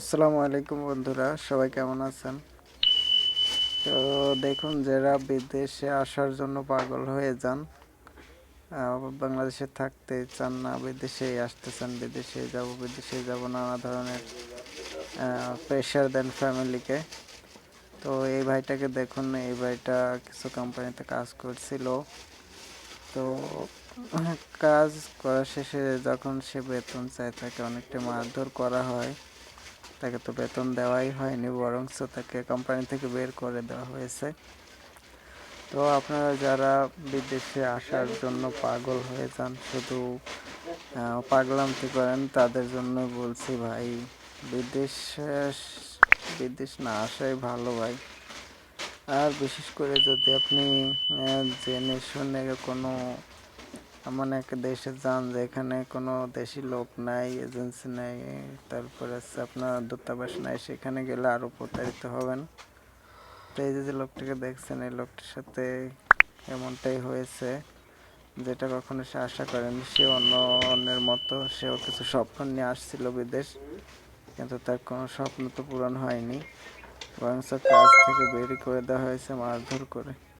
আসসালামু আলাইকুম বন্ধুরা, সবাই কেমন আছেন? তো দেখুন, যারা বিদেশে আসার জন্য পাগল হয়ে যান বাংলাদেশে থাকতে চান না বিদেশে আসতে চান বিদেশে যাব বিদেশে যাব, নানা ধরনের প্রেশার দেন ফ্যামিলিকে তো এই ভাইটাকে দেখুন, এই ভাইটা কিছু কোম্পানিতে কাজ করছিল। তো কাজ করা শেষে যখন সে বেতন চায়, তাকে অনেকটা মারধর করা হয়। তাকে তো বেতন দেওয়াই হয়নি, বরঞ্চ তাকে কোম্পানি থেকে বের করে দেওয়া হয়েছে। তো আপনারা যারা বিদেশে আসার জন্য পাগল হয়ে যান, শুধু পাগলামতি করেন, তাদের জন্য বলছি ভাই, বিদেশ বিদেশ না আসাই ভালো ভাই। আর বিশেষ করে যদি আপনি জেনে শুনে কোনো এমন একটা দেশে যান যেখানে কোনো দেশি লোক নাই, এজেন্সি নাই, তারপরে হচ্ছে আপনার দূতাবাস নাই, সেখানে গেলে আরও প্রতারিত হবেন। তো এই যে লোকটাকে দেখছেন, এই লোকটার সাথে এমনটাই হয়েছে যেটা কখনো সে আশা করেনি। সে অন্য অন্যের মতো, সেও কিছু স্বপ্ন নিয়ে আসছিল বিদেশ, কিন্তু তার কোনো স্বপ্ন তো পূরণ হয়নি। বরং কাজ থেকে বেরি করে দেওয়া হয়েছে মারধর করে।